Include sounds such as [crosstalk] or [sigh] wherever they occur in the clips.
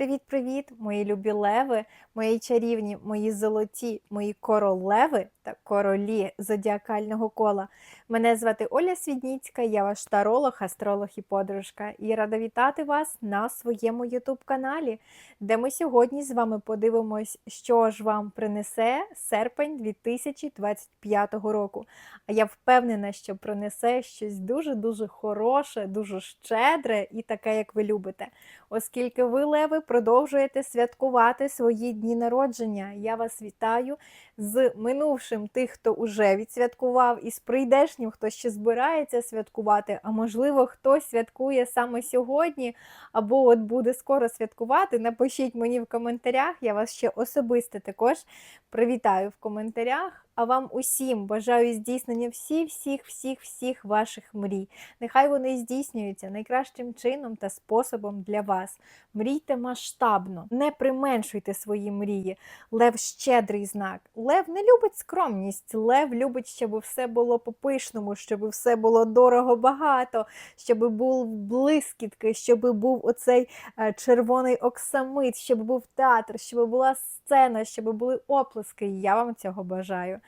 Привіт-привіт, мої любі леви, мої чарівні, мої золоті, мої королеви та королі зодіакального кола. Мене звати Оля Свідніцька, я ваш таролог, астролог і подружка. І рада вітати вас на своєму ютуб-каналі, де ми сьогодні з вами подивимось, що ж вам принесе серпень 2025 року. А я впевнена, що принесе щось дуже-дуже хороше, дуже щедре і таке, як ви любите. Оскільки ви, леви, продовжуєте святкувати свої дні народження. Я вас вітаю з минувшим тих, хто уже відсвяткував, і з прийдешнім, хто ще збирається святкувати, а можливо, хтось святкує саме сьогодні, або от буде скоро святкувати. Напишіть мені в коментарях, я вас ще особисто також привітаю в коментарях. А вам усім бажаю здійснення всіх, всіх, всіх, всіх ваших мрій. Нехай вони здійснюються найкращим чином та способом для вас. Мрійте масштабно, не применшуйте свої мрії. Лев щедрий знак. Лев не любить скромність. Лев любить, щоб все було по-пишному, щоб все було дорого багато, щоб був блискітки, щоб був оцей е, червоний оксамит, щоб був театр, щоб була сцена, щоб були оплески. Я вам цього бажаю.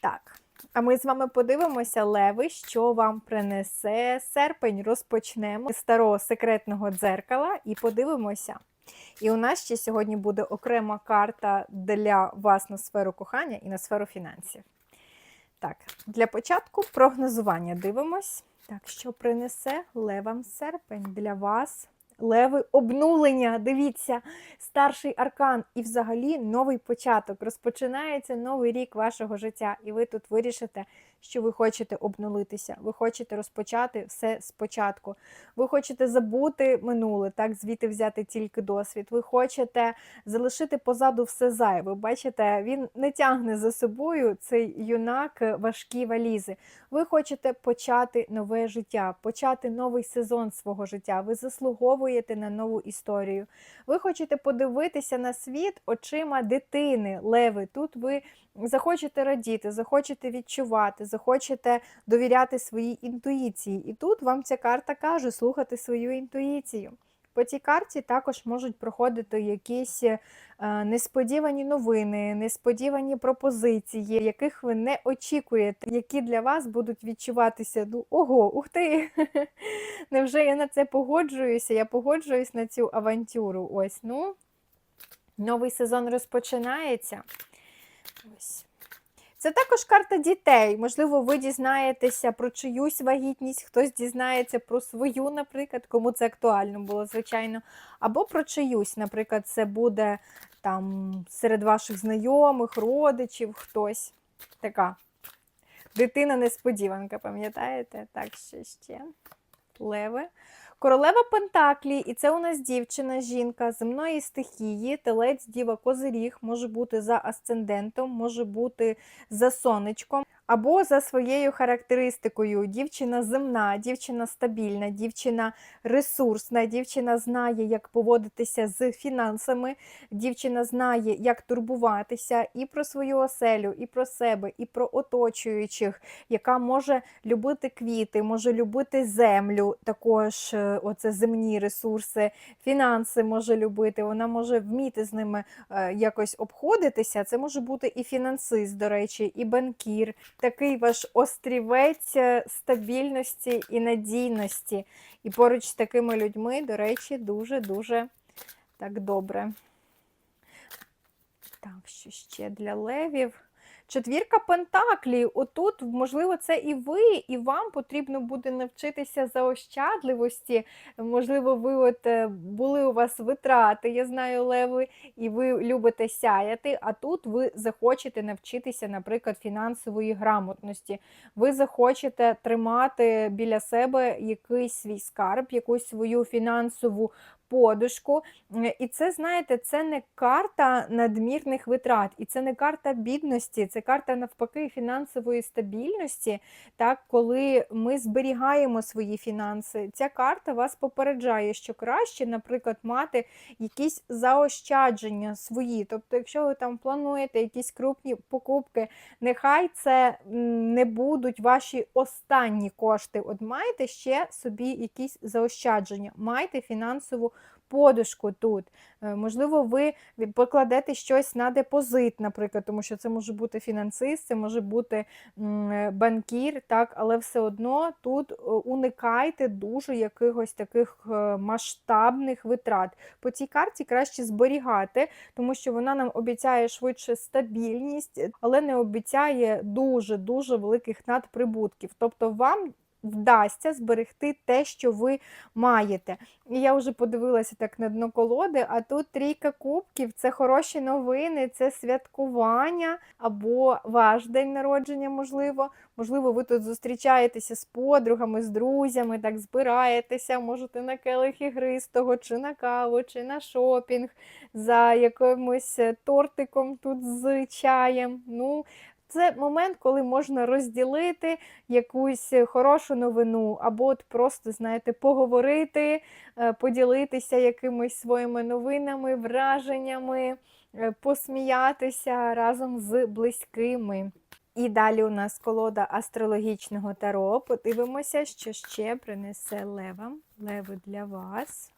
Так. А ми з вами подивимося, леви, що вам принесе серпень. Розпочнемо з старого секретного дзеркала і подивимося. І у нас ще сьогодні буде окрема карта для вас на сферу кохання і на сферу фінансів. Так, для початку прогнозування дивимось. Так, що принесе левам серпень для вас? Леви обнулення. Дивіться, старший аркан і взагалі новий початок. Розпочинається новий рік вашого життя, і ви тут вирішите, що ви хочете обнулитися. Ви хочете розпочати все спочатку. Ви хочете забути минуле, так, звідти взяти тільки досвід. Ви хочете залишити позаду все зайве. Бачите, він не тягне за собою цей юнак важкі валізи. Ви хочете почати нове життя, почати новий сезон свого життя. Ви заслуговуєте на нову історію. Ви хочете подивитися на світ очима дитини, леви. Тут ви захочете радіти, захочете відчувати, захочете довіряти своїй інтуїції. І тут вам ця карта каже слухати свою інтуїцію. По цій карті також можуть проходити якісь е, несподівані новини, несподівані пропозиції, яких ви не очікуєте, які для вас будуть відчуватися. Ну, ого, ух ти! [laughs] Невже я на це погоджуюся? Я погоджуюсь на цю авантюру. Ось, ну, новий сезон розпочинається. Ось. Це також карта дітей. Можливо, ви дізнаєтеся про чиюсь вагітність, хтось дізнається про свою, наприклад, кому це актуально було, звичайно. Або про чиюсь, наприклад, це буде там серед ваших знайомих, родичів, хтось. Така дитина-несподіванка, пам'ятаєте? Так, що ще. Леви. Королева Пентаклі, і це у нас дівчина, жінка земної стихії, телець, діва, козиріг, може бути за асцендентом, може бути за сонечком, або за своєю характеристикою. Дівчина земна, дівчина стабільна, дівчина ресурсна, дівчина знає, як поводитися з фінансами, дівчина знає, як турбуватися і про свою оселю, і про себе, і про оточуючих, яка може любити квіти, може любити землю, також е, оце земні ресурси, фінанси може любити, вона може вміти з ними е, якось обходитися. Це може бути і фінансист, до речі, і банкір такий ваш острівець е, стабільності і надійності. І поруч з такими людьми, до речі, дуже-дуже так добре. Так, що ще для левів? Четвірка Пентаклів. Отут, можливо, це і ви, і вам потрібно буде навчитися заощадливості. Можливо, ви от е, були у вас витрати, я знаю, леви, і ви любите сяяти, а тут ви захочете навчитися, наприклад, фінансової грамотності. Ви захочете тримати біля себе якийсь свій скарб, якусь свою фінансову подушку. І це, знаєте, це не карта надмірних витрат, і це не карта бідності, це карта навпаки фінансової стабільності, так, коли ми зберігаємо свої фінанси. Ця карта вас попереджає, що краще, наприклад, мати якісь заощадження свої. Тобто, якщо ви там плануєте якісь крупні покупки, нехай це не будуть ваші останні кошти. От маєте ще собі якісь заощадження, майте фінансову подушку тут. Е, Можливо, ви покладете щось на депозит, наприклад, тому що це може бути фінансист, це може бути е, банкір, так, але все одно тут е, уникайте дуже якихось таких масштабних витрат. По цій карті краще зберігати, тому що вона нам обіцяє швидше стабільність, але не обіцяє дуже-дуже великих надприбутків. Тобто вам вдасться зберегти те, що ви маєте. І я вже подивилася так на дно колоди, а тут трійка кубків це хороші новини, це святкування або ваш день народження, можливо. Можливо, ви тут зустрічаєтеся з подругами, з друзями, так збираєтеся, можете на келих ігристого, чи на каву, чи на шопінг за якимось е, тортиком тут з чаєм. Ну, це момент, коли можна розділити якусь е, хорошу новину, або от просто, знаєте, поговорити, е, поділитися якимись своїми новинами, враженнями, е, посміятися разом з близькими. І далі у нас колода астрологічного таро. Подивимося, що ще принесе лева. Леви для вас.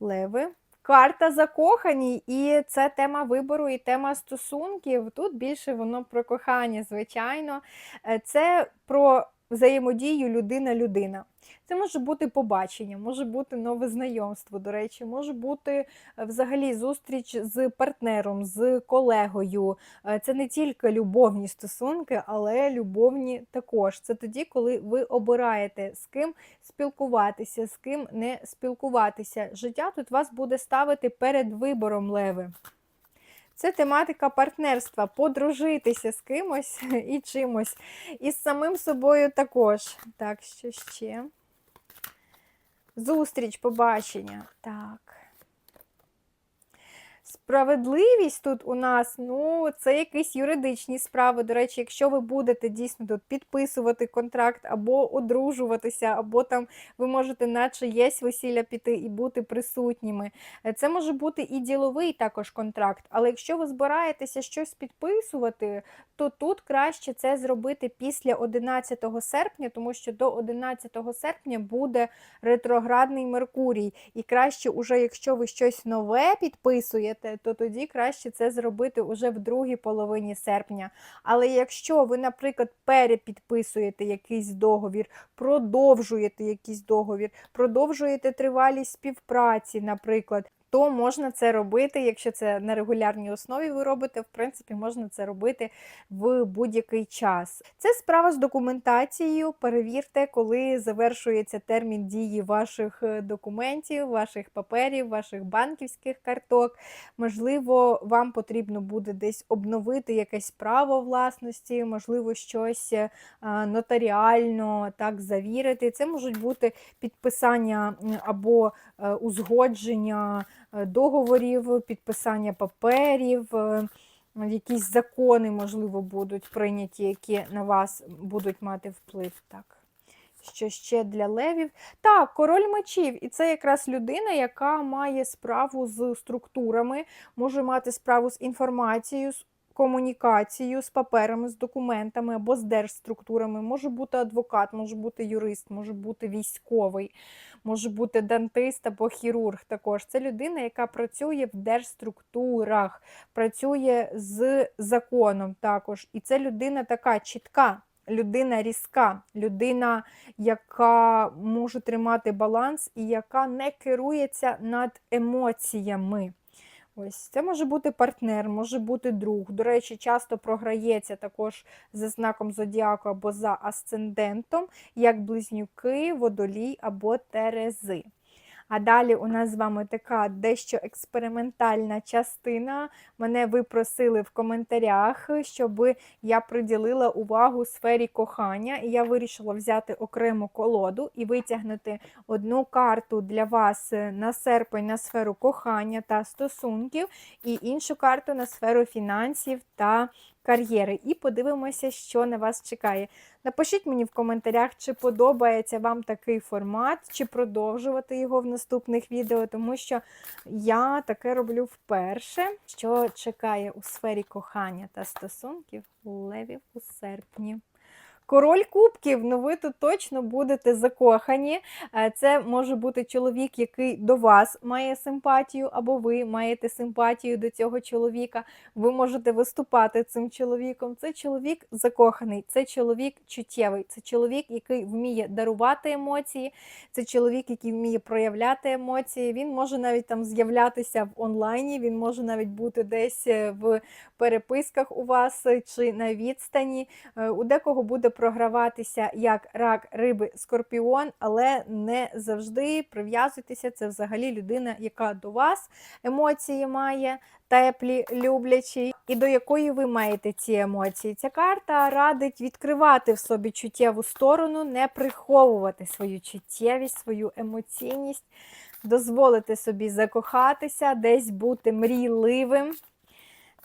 Леви. Карта закохані, і це тема вибору і тема стосунків. Тут більше воно про кохання, звичайно. Е, Це про взаємодію людина-людина. Це може бути побачення, може бути нове знайомство, до речі, може бути е, взагалі зустріч з партнером, з колегою. Е, Це не тільки любовні стосунки, але любовні також. Це тоді, коли ви обираєте з ким спілкуватися, з ким не спілкуватися. Життя тут вас буде ставити перед вибором леви. Це тематика партнерства, подружитися з кимось [laughs] і чимось. І з самим собою також. Так, що ще? Зустріч, побачення. Так. Справедливість тут у нас, ну, це якісь юридичні справи. До речі, якщо ви будете дійсно тут підписувати контракт або одружуватися, або там ви можете на чиєсь весілля піти і бути присутніми. Е, Це може бути і діловий також контракт. Але якщо ви збираєтеся щось підписувати, то тут краще це зробити після 11 серпня, тому що до 11 серпня буде ретроградний Меркурій. І краще, уже якщо ви щось нове підписуєте, то тоді краще це зробити уже в другій половині серпня. Але якщо ви, наприклад, перепідписуєте якийсь договір, продовжуєте якийсь договір, продовжуєте тривалість співпраці, наприклад. То можна це робити, якщо це на регулярній основі ви робите, в принципі, можна це робити в будь-який час. Це справа з документацією. Перевірте, коли завершується термін дії ваших е, документів, ваших паперів, ваших банківських карток. Можливо, вам потрібно буде десь обновити якесь право власності, можливо, щось е, нотаріально так завірити. Це можуть бути підписання або е, узгодження договорів, підписання паперів. е, Якісь закони, можливо, будуть прийняті, які на вас будуть мати вплив. Так. Що ще для левів? Так, король мечів. І це якраз людина, яка має справу з структурами, може мати справу з інформацією, з комунікацією, з паперами, з документами або з держструктурами. Може бути адвокат, може бути юрист, може бути військовий, може бути дантист або хірург. Також це людина, яка працює в держструктурах, працює з законом також. І це людина така чітка. Людина різка, людина, яка може тримати баланс і яка не керується над емоціями. Ось це може бути партнер, може бути друг. До речі, часто програється також за знаком зодіаку або за асцендентом, як близнюки, водолій або терези. А далі у нас з вами така дещо експериментальна частина. Мене ви просили в коментарях, щоб я приділила увагу сфері кохання. І я вирішила взяти окрему колоду і витягнути одну карту для вас на серпень на сферу кохання та стосунків, і іншу карту на сферу фінансів та кар'єри. І подивимося, що на вас чекає. Напишіть мені в коментарях, чи подобається вам такий формат, чи продовжувати його в наступних відео, тому що я таке роблю вперше, що чекає у сфері кохання та стосунків левів у серпні. Король кубків, ну ви тут точно будете закохані. Е, Це може бути чоловік, який до вас має симпатію, або ви маєте симпатію до цього чоловіка. Ви можете виступати цим чоловіком. Це чоловік закоханий, це чоловік чуттєвий, це чоловік, який вміє дарувати емоції, це чоловік, який вміє проявляти емоції. Він може навіть там з'являтися в онлайні, він може навіть бути десь е, в переписках у вас е, чи на відстані. У декого буде програватися як рак, риби, скорпіон, але не завжди прив'язуйтеся. Це взагалі людина, яка до вас емоції має. Теплі, люблячі, і до якої ви маєте ці емоції. Ця карта радить відкривати в собі чуттєву сторону, не приховувати свою чуттєвість, свою емоційність, дозволити собі закохатися, десь бути мрійливим.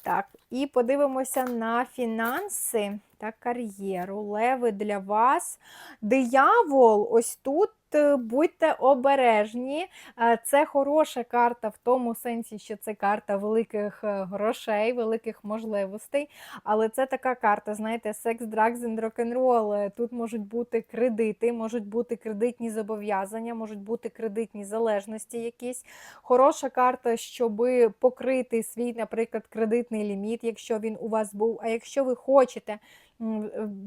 Так, і подивимося на фінанси та кар'єру. Леви для вас. Диявол, ось тут. Е, Будьте обережні. Е, Це хороша карта в тому сенсі, що це карта великих е, грошей, великих можливостей. Але це така карта, знаєте, секс, драгс and рок-н-рол. Тут можуть бути кредити, можуть бути кредитні зобов'язання, можуть бути кредитні залежності якісь. Хороша карта, щоб покрити свій, наприклад, кредитний ліміт, якщо він у вас був. А якщо ви хочете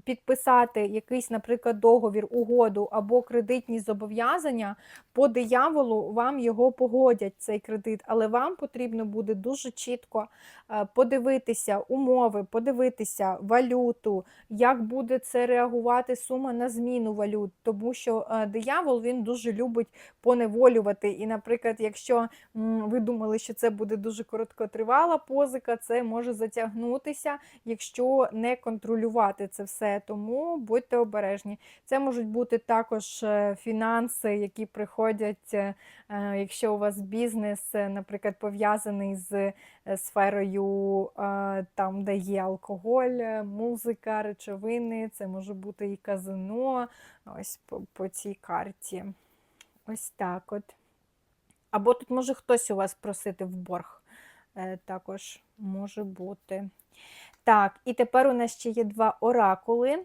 підписати якийсь, наприклад, договір, угоду або кредитні зобов'язання, по дияволу вам його погодять, цей кредит, але вам потрібно буде дуже чітко е, подивитися умови, подивитися валюту, як буде це реагувати сума на зміну валют, тому що е, диявол він дуже любить поневолювати. І, наприклад, якщо ви думали, що це буде дуже короткотривала позика, це може затягнутися, якщо не контролювати це все. Тому будьте обережні. Це можуть бути також е, фінанси, які приходять, е, е, якщо у вас бізнес, наприклад, пов'язаний з сферою, там, де є алкоголь, музика, речовини, це може бути і казино. Ось по, по цій карті. Ось так от. Або тут може хтось у вас просити в борг. Також може бути. Так, і тепер у нас ще є два оракули.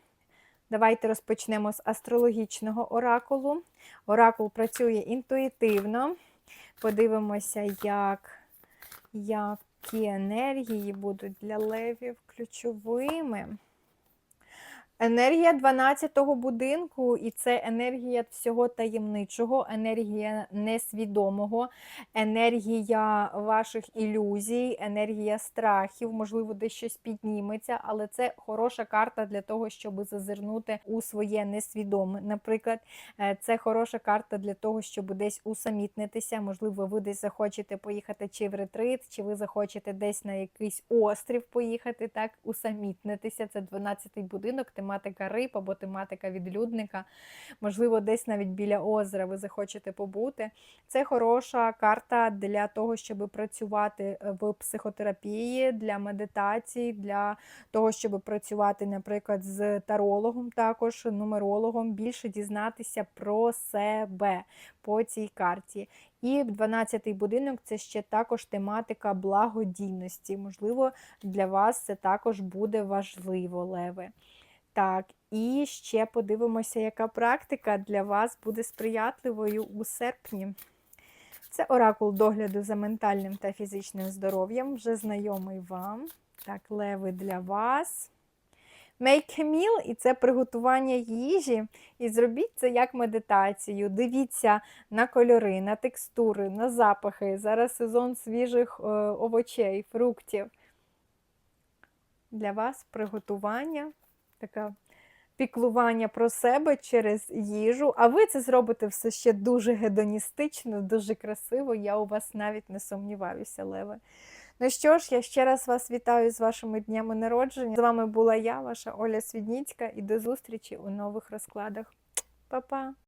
Давайте розпочнемо з астрологічного оракулу. Оракул працює інтуїтивно. Подивимося, як, які енергії будуть для левів ключовими. Енергія 12-го будинку, і це енергія всього таємничого, енергія несвідомого, енергія ваших ілюзій, енергія страхів, можливо, десь щось підніметься, але це хороша карта для того, щоб зазирнути у своє несвідоме. Наприклад, е, це хороша карта для того, щоб десь усамітнитися. Можливо, ви десь захочете поїхати чи в ретрит, чи ви захочете десь на якийсь острів поїхати, так, усамітнитися. Це 12-й будинок, тематика риб або тематика відлюдника. Можливо, десь навіть біля озера ви захочете побути. Це хороша карта для того, щоб працювати е, в психотерапії, для медитації, для того, щоб працювати, наприклад, з тарологом, також нумерологом, більше дізнатися про себе по цій карті. І 12-й будинок це ще також тематика благодійності. Можливо, для вас це також буде важливо, леви. Так, і ще подивимося, яка практика для вас буде сприятливою у серпні. Це оракул догляду за ментальним та фізичним здоров'ям, вже знайомий вам. Так, леви для вас. Make a meal – і це приготування їжі. І зробіть це як медитацію. Дивіться на кольори, на текстури, на запахи. Зараз сезон свіжих е, овочей, фруктів. Для вас приготування, таке піклування про себе через їжу. А ви це зробите все ще дуже гедоністично, дуже красиво. Я у вас навіть не сумніваюся, Леве. Ну що ж, я ще раз вас вітаю з вашими днями народження. З вами була я, ваша Оля Свідніцька, і до зустрічі у нових розкладах. Па-па!